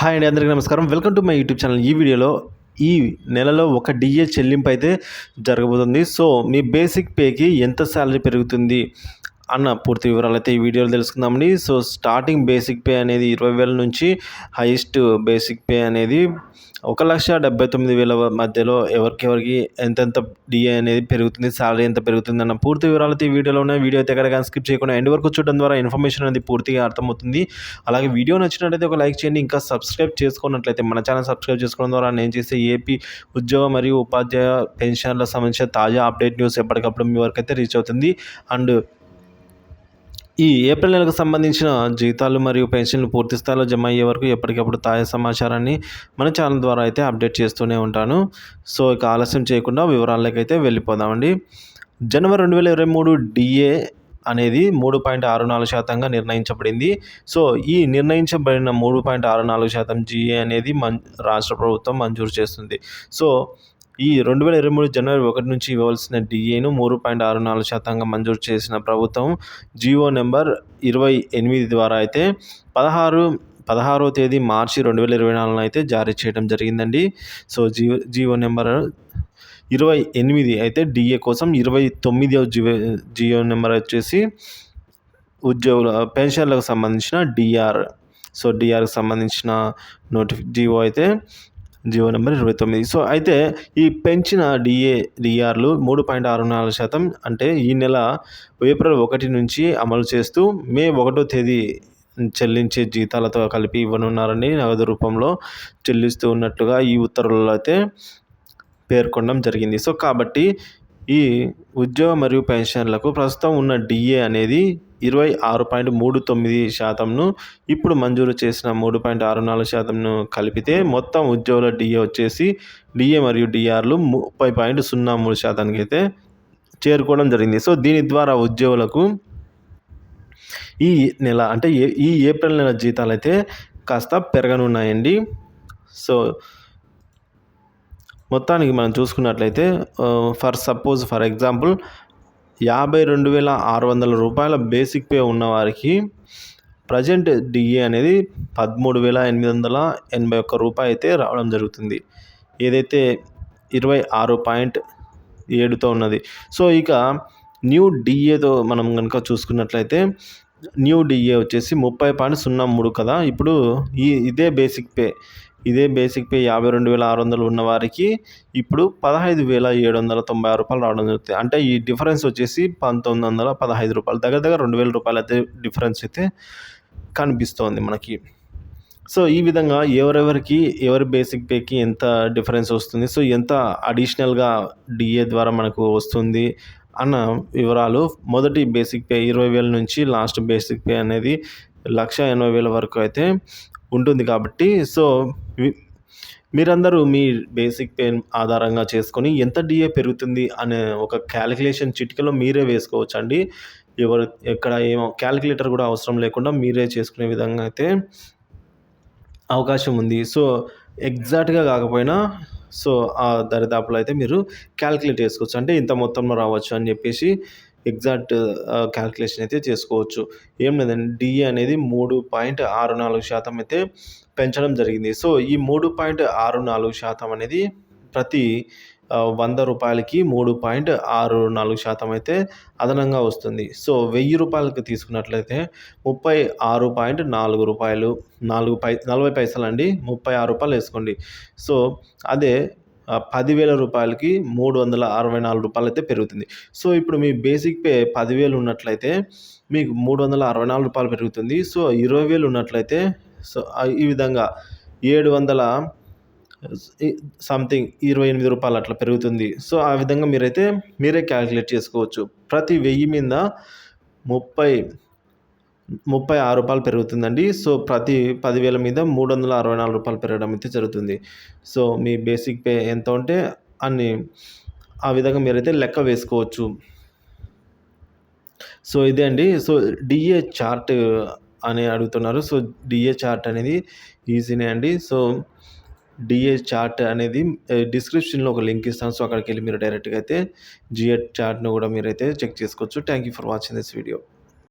Hi అండి అందరికీ నమస్కారం. Welcome to my YouTube channel. ఈ వీడియోలో ఈ నెలలో ఒక డిఏ చెల్లింపు అయితే జరగబోతుంది. సో మీ బేసిక్ పేకి ఎంత శాలరీ పెరుగుతుంది? అన్న పూర్తి వివరాలు అయితే ఈ వీడియోలో తెలుసుకుందామండి. సో స్టార్టింగ్ బేసిక్ పే అనేది ఇరవై వేల నుంచి హైయెస్ట్ బేసిక్ పే అనేది ఒక లక్ష డెబ్బై తొమ్మిది వేల మధ్యలో ఎవరికెవరికి ఎంతెంత డిఏ అనేది పెరుగుతుంది శాలరీ ఎంత పెరుగుతుంది అన్న పూర్తి వివరాలు అయితే ఈ వీడియోలో ఉన్నాయి. వీడియో అయితే ఎక్కడ స్కిప్ చేయకుండా ఎండ్ వరకు చూడడం ద్వారా ఇన్ఫర్మేషన్ అనేది పూర్తిగా అర్థమవుతుంది. అలాగే వీడియో నచ్చినట్లయితే ఒక లైక్ చేయండి. ఇంకా సబ్స్క్రైబ్ చేసుకున్నట్లయితే మన ఛానల్ సబ్స్క్రైబ్ చేసుకోవడం ద్వారా నేను చేసే ఏపీ ఉద్యోగ మరియు ఉపాధ్యాయ పెన్షన్ల సంబంధించిన తాజా అప్డేట్ న్యూస్ ఎప్పటికప్పుడు మీ వరకు అయితే రీచ్ అవుతుంది. అండ్ ఈ ఏప్రిల్ నెలకు సంబంధించిన జీతాలు మరియు పెన్షన్లు పూర్తి స్థాయిలో జమ అయ్యే వరకు ఎప్పటికప్పుడు తాజా సమాచారాన్ని మన ఛానల్ ద్వారా అయితే అప్డేట్ చేస్తూనే ఉంటాను. సో ఇక ఆలస్యం చేయకుండా వివరాలకైతే అయితే వెళ్ళిపోదామండి. జనవరి రెండు వేల ఇరవై మూడు డిఏ అనేది మూడు పాయింట్ ఆరు నాలుగు శాతంగా నిర్ణయించబడింది. సో ఈ నిర్ణయించబడిన మూడు పాయింట్ ఆరు నాలుగు శాతం జిఏ అనేది మం రాష్ట్ర ప్రభుత్వం మంజూరు చేస్తుంది. సో ఈ రెండు వేల ఇరవై మూడు జనవరి ఒకటి నుంచి ఇవ్వాల్సిన డిఏను మూడు పాయింట్ ఆరు నాలుగు శాతంగా మంజూరు చేసిన ప్రభుత్వం జీవో నెంబర్ ఇరవై ఎనిమిది ద్వారా అయితే పదహారు పదహారో తేదీ మార్చి రెండు వేల ఇరవై నాలుగున అయితే జారీ చేయడం జరిగిందండి. సో జీవో జీవో నెంబర్ ఇరవై ఎనిమిది అయితే డిఏ కోసం ఇరవై తొమ్మిది జీవో జియో నెంబర్ వచ్చేసి ఉద్యోగుల పెన్షన్లకు సంబంధించిన డిఆర్ సో డిఆర్కి సంబంధించిన నోటిఫి జీవో అయితే జియో నెంబర్ ఇరవై తొమ్మిది. సో అయితే ఈ పెంచిన డిఏ డిఆర్లు మూడు పాయింట్ ఆరు నాలుగు శాతం అంటే ఈ నెల ఏప్రిల్ ఒకటి నుంచి అమలు చేస్తూ మే ఒకటో తేదీ చెల్లించే జీతాలతో కలిపి ఇవ్వనున్నారని నగదు రూపంలో చెల్లిస్తూ ఉన్నట్లుగా ఈ ఉత్తర్వులలో అయితే పేర్కొనడం జరిగింది. సో కాబట్టి ఈ ఉద్యోగ మరియు పెన్షన్లకు ప్రస్తుతం ఉన్న డిఏ అనేది ఇరవై ఆరు పాయింట్ మూడు తొమ్మిది శాతంను ఇప్పుడు మంజూరు చేసిన మూడు పాయింట్ ఆరు నాలుగు శాతంను కలిపితే మొత్తం ఉద్యోగుల డిఏ వచ్చేసి డిఏ మరియు డిఆర్లు ముప్పై పాయింట్ సున్నా మూడు శాతానికి అయితే చేరుకోవడం జరిగింది. సో దీని ద్వారా ఉద్యోగులకు ఈ నెల అంటే ఈ ఏప్రిల్ నెల జీతాలు అయితే కాస్త పెరగనున్నాయండి. సో మొత్తానికి మనం చూసుకున్నట్లయితే ఫర్ సపోజ్ ఫర్ ఎగ్జాంపుల్ యాభై రెండు వేల ఆరు వందల రూపాయల బేసిక్ పే ఉన్నవారికి ప్రజెంట్ డిఏ అనేది పదమూడు వేల ఎనిమిది వందల ఎనభై ఒక్క రూపాయి అయితే రావడం జరుగుతుంది. ఏదైతే ఇరవై ఆరు పాయింట్ ఏడుతో ఉన్నది. సో ఇక న్యూ డిఏతో మనం కనుక చూసుకున్నట్లయితే న్యూ డిఏ వచ్చేసి ముప్పై పాయింట్ సున్నా మూడు కదా. ఇప్పుడు ఈ ఇదే బేసిక్ పే. ఇదే బేసిక్ పే యాభై రెండు వేల ఆరు వందలు ఉన్న వారికి ఇప్పుడు పదహైదు వేల ఏడు వందల తొంభై ఆరు రూపాయలు రావడం జరుగుతుంది. అంటే ఈ డిఫరెన్స్ వచ్చేసి పంతొమ్మిది వందల పదహైదు రూపాయలు. దగ్గర దగ్గర రెండు వేల రూపాయలు అయితే డిఫరెన్స్ అయితే కనిపిస్తోంది మనకి. సో ఈ విధంగా ఎవరెవరికి ఎవరి బేసిక్ పేకి ఎంత డిఫరెన్స్ వస్తుంది? సో ఎంత అడిషనల్గా డిఏ ద్వారా మనకు వస్తుంది అన్న వివరాలు. మొదటి బేసిక్ పే ఇరవై వేల నుంచి లాస్ట్ బేసిక్ పే అనేది లక్ష ఎనభై వేల వరకు అయితే ఉంటుంది కాబట్టి సో మీరందరూ మీ బేసిక్ పే ఆధారంగా చేసుకొని ఎంత డిఏ పెరుగుతుంది అనే ఒక క్యాలిక్యులేషన్ చిటికలో మీరే వేసుకోవచ్చు అండి ఎవరు ఎక్కడ ఏమో క్యాలిక్యులేటర్ కూడా అవసరం లేకుండా మీరే చేసుకునే విధంగా అయితే అవకాశం ఉంది. సో ఎగ్జాక్ట్గా కాకపోయినా సో ఆ దరిదాపులో అయితే మీరు క్యాలిక్యులేట్ చేసుకోవచ్చు. అంటే ఇంత మొత్తంలో రావచ్చు అని చెప్పేసి ఎగ్జాక్ట్ క్యాల్కులేషన్ అయితే చేసుకోవచ్చు. ఏం లేదండి డిఏ అనేది మూడు పాయింట్ ఆరు నాలుగు శాతం అయితే పెంచడం జరిగింది. సో ఈ మూడు పాయింట్ ఆరు నాలుగు శాతం అనేది ప్రతి వంద రూపాయలకి మూడు పాయింట్ ఆరు నాలుగు శాతం అయితే అదనంగా వస్తుంది. సో వెయ్యి రూపాయలకి తీసుకున్నట్లయితే ముప్పై ఆరు పాయింట్ నాలుగు రూపాయలు నాలుగు పై నలభై పైసలు అండి ముప్పై ఆరు రూపాయలు వేసుకోండి. సో అదే పదివేల రూపాయలకి మూడు వందల అరవై నాలుగు రూపాయలు అయితే పెరుగుతుంది. సో ఇప్పుడు మీ బేసిక్ పే పదివేలు ఉన్నట్లయితే మీకు మూడు వందల అరవై నాలుగు రూపాయలు పెరుగుతుంది. సో ఇరవై వేలు ఉన్నట్లయితే సో ఈ విధంగా ఏడు వందల సంథింగ్ ఇరవై ఎనిమిది రూపాయలు అట్లా పెరుగుతుంది. సో ఆ విధంగా మీరైతే మీరే క్యాలిక్యులేట్ చేసుకోవచ్చు. ప్రతి వెయ్యి మీద ముప్పై ముప్పై ఆరు రూపాయలు పెరుగుతుందండి. సో ప్రతి పదివేల మీద మూడు వందల అరవై నాలుగు రూపాయలు పెరగడం అయితే జరుగుతుంది. సో మీ బేసిక్ పే ఎంత ఉంటే అన్ని ఆ విధంగా మీరైతే లెక్క వేసుకోవచ్చు. సో ఇదే అండి. సో డిఏ చార్ట్ అని అడుగుతున్నారు. సో డిఏ చార్ట్ అనేది ఈజీనే అండి. సో డిఏ చార్ట్ అనేది డిస్క్రిప్షన్లో ఒక లింక్ ఇస్తాను. సో అక్కడికి వెళ్ళి మీరు డైరెక్ట్గా అయితే జిఏ చార్ట్ను కూడా మీరైతే చెక్ చేసుకోవచ్చు. Thank you for watching this video.